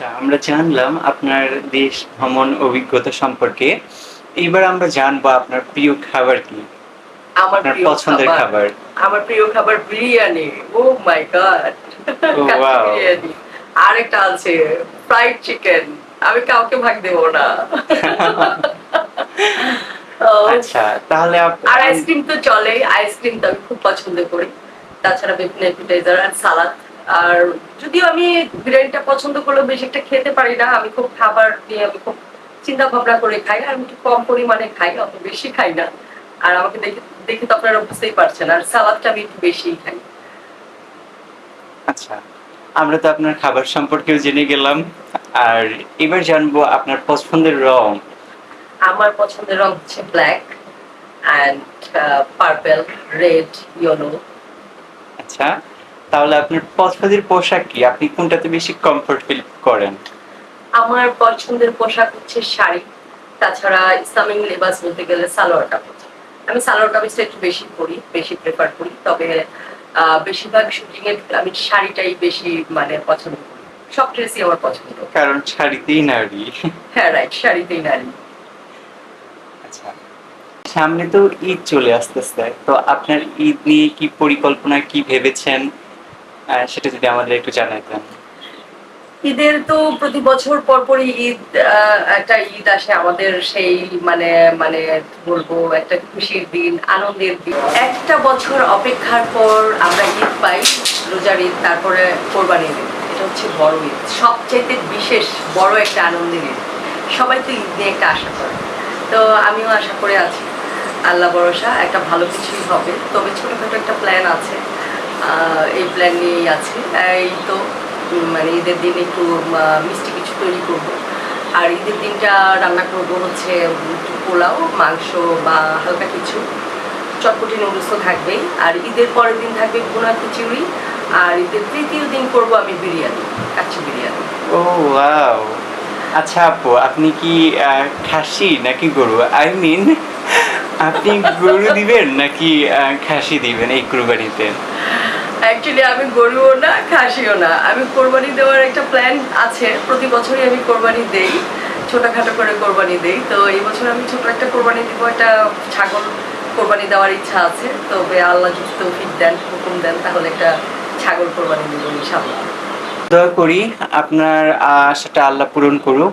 আচ্ছা আমরা জানলাম আপনার দেশ ভ্রমণ অভিজ্ঞতা সম্পর্কে। এবার আমরা জানব আপনার প্রিয় খাবার কি। আমার প্রিয় পছন্দের খাবার। আমার প্রিয় খাবার biryani. Oh my God. Biryani. আরেকটা আছে ফ্রাইড চিকেন আমি কাউকে ভাগ দেব না। ও, আচ্ছা তাহলে আর আইসক্রিম তো চলে আইসক্রিম তো আমি খুব পছন্দ করি। তাছাড়া বিভিন্ন অ্যাপিটাইজার আর সালাদ আর যদিও আমি বিরিয়ানিটা পছন্দ করলেও বেশি একটা খেতে পারি না আমি খুব খাবার নিয়ে আমি খুব চিন্তা ভাবনা করে খাই আর আমি একটু কম পরিমাণে খাই অত বেশি খাই না। আর আমাকে দেখে দেখে তো আপনারা বুঝতেই পারছেন আর সালাদটা আমি একটু বেশিই খাই। আচ্ছা আমরা তো আপনার খাবার সম্পর্কেও জেনে গেলাম আর এবার জানব আপনার পছন্দের রং। আমার পছন্দের রং হচ্ছে black and purple red yellow আচ্ছা। তাহলে আপনার পছন্দের পোশাক কি? আপনি কোনটাতে বেশি কমফোর্ট ফিল করেন? আমার পছন্দের পোশাক হচ্ছে শাড়ি তাছাড়া ইসলামিক লেবাস বলতে গেলে সালোয়ার কামিজ আমি সালোয়ার কামিজটা একটু বেশি পরি বেশি প্রেফার করি তবে বেশিরভাগ শুটিং এ আমি শাড়িটাই বেশি মানে পছন্দ করি। সব ড্রেসই আমার পছন্দ। কারণ শাড়িতেই নারী। হ্যাঁ রাইট শাড়িতেই নারী। আচ্ছা সামনে তো ঈদ চলে আসতেছে তো আপনার ঈদ নিয়ে কি পরিকল্পনা কি ভেবেছেন? সেটা যদি আমাদের একটু জানাতেন ঈদের তো প্রতি বছর পর পরই ঈদ একটা ঈদ আসে আমাদের সেই মানে মানে বলব, একটা খুশির দিন, আনন্দের দিন। একটা বছর অপেক্ষার পর আমরা ঈদ পাই, রোজার ঈদ, তারপরে কোরবানির ঈদ। এটা হচ্ছে বড় ঈদ, সবচাইতে বিশেষ বড় একটা আনন্দের ঈদ। সবাই তো ঈদ নিয়ে একটা আশা করে। তো আমিও আশা করে আছি, আল্লাহ ভরসা, একটা ভালো কিছুই হবে। তবে ছোটখাটো একটা প্ল্যান আছে। এই প্ল্যান নিয়েই আছে। এই তো মানে ঈদের দিন একটু মিষ্টি কিছু তৈরি করব। আর ঈদের দিনটা রান্না করব হচ্ছে পোলাও, মাংস বা হালকা কিছু। চটপটি নুডলস তো থাকবেই। আর ঈদের পরের দিন থাকবে ভুনা খিচুড়ি। আর ঈদের তৃতীয় দিন করব আমি বিরিয়ানি, কাচ্চি বিরিয়ানি। Oh, wow. আচ্ছা আপু, আপনি কি খাসি নাকি গরু? আই মিন আপনি গরু দিবেন নাকি খাসি দিবেন এই কুরবানিতে অ্যাকচুয়ালি আমি গরুও না, খাসিও না। আমি কোরবানি দেওয়ার একটা প্ল্যান আছে। প্রতি বছরই আমি কোরবানি দেই। ছোটখাটো করে কোরবানি দেই। তো এই বছর আমি ছোট একটা কোরবানি দিব। একটা ছাগল কোরবানি দেওয়ার ইচ্ছা আছে। তবে আল্লাহ যদি তৌফিক দেন, হুকুম দেন, তাহলে একটা ছাগল কোরবানি দিব ইনশাআল্লাহ। দয়া করি আপনার আশাটা আল্লাহ পূরণ করুক।